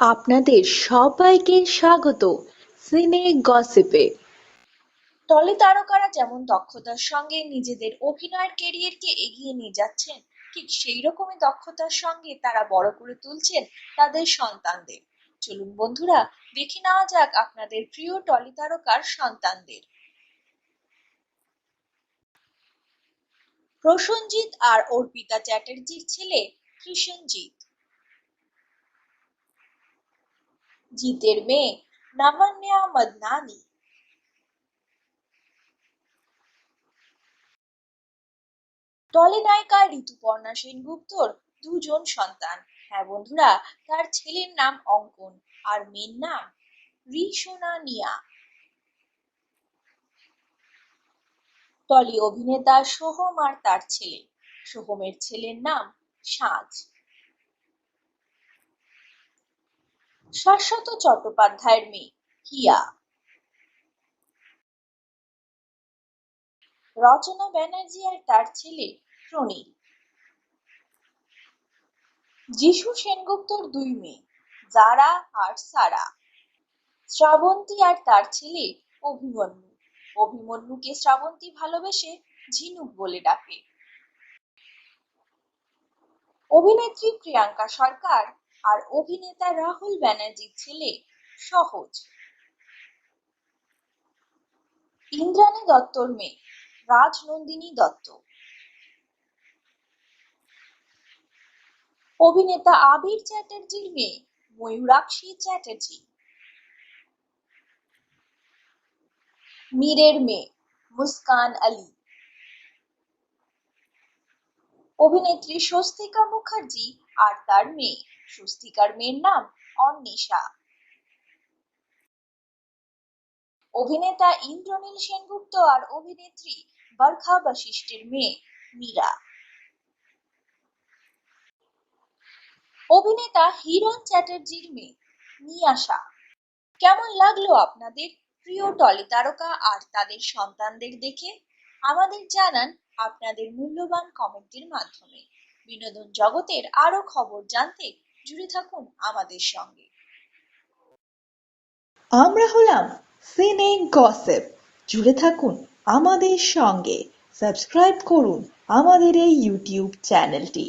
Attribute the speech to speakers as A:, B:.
A: আপনাদের সবাইকে স্বাগত সিনে গসিপে। টলি তারকারা যেমন দক্ষতার সঙ্গে নিজেদের অভিনয়ের কেরিয়ারকে এগিয়ে নিয়ে যাচ্ছেন, ঠিক সেই রকমই দক্ষতার সঙ্গে তারা বড় করে তুলছেন তাদের সন্তানদের। চলুন বন্ধুরা, দেখে নেওয়া যাক আপনাদের প্রিয় টলি তারকার সন্তানদের। প্রসেনজিৎ আর অর্পিতা চ্যাটার্জির ছেলে কৃষণজিৎ। জিতের মেয়ে লাবণ্যা মদনানি। টলি নায়িকা ঋতুপর্ণা সেনগুপ্তর দুজন সন্তান। হ্যাঁ বন্ধুরা, তার ছেলের নাম অঙ্কন আর মেয়ের নাম রিসোনা নিয়া। টলি অভিনেতা সোহম আর তার ছেলে। সোহমের ছেলের নাম সাজ। শাশ্বত চট্টোপাধ্যায়ের মেয়ে, হিয়া। রচনা ব্যানার্জি আর তার ছেলে, প্রণীল। যিশু সেনগুপ্তর দুই মেয়ে, জারা আর সারা। শ্রাবন্তী আর তার ছেলে, অভিমন্যু। অভিমন্যুকে শ্রাবন্তী ভালোবেসে ঝিনুক বলে ডাকে। অভিনেত্রী প্রিয়াঙ্কা সরকার আর অভিনেতা রাহুল ব্যানার্জির ছেলে সহজ। ইন্দ্রাণী দত্তর মেয়ে রাজনন্দিনী দত্ত। অভিনেতা আবির চ্যাটার্জির মেয়ে ময়ূরাক্ষী চ্যাটার্জি। মীরের মেয়ে মুস্কান আলী। অভিনেত্রী স্বস্তিকা মুখার্জি আর তার মেয়ে। স্বস্তিকার মেয়ের নাম অন্বেষা। অভিনেতা ইন্দ্রনীল সেনগুপ্ত আর অভিনেত্রী বরখা বশিষ্ঠের মেয়ে মীরা। অভিনেতা হিরণ চ্যাটার্জির মেয়ে নিয়াশা। কেমন লাগল আপনাদের? প্রিয় টলি তারকা আর তাদের সন্তানদের দেখে? আমাদের জানান আপনাদের মূল্যবান কমেন্টের মাধ্যমে। বিনোদন জগতের আরও খবর জানতে জুড়ে থাকুন আমাদের সঙ্গে।
B: আমরা হলাম সিনে গসেপ। জুড়ে থাকুন আমাদের সঙ্গে। সাবস্ক্রাইব করুন আমাদের এই ইউটিউব চ্যানেলটি।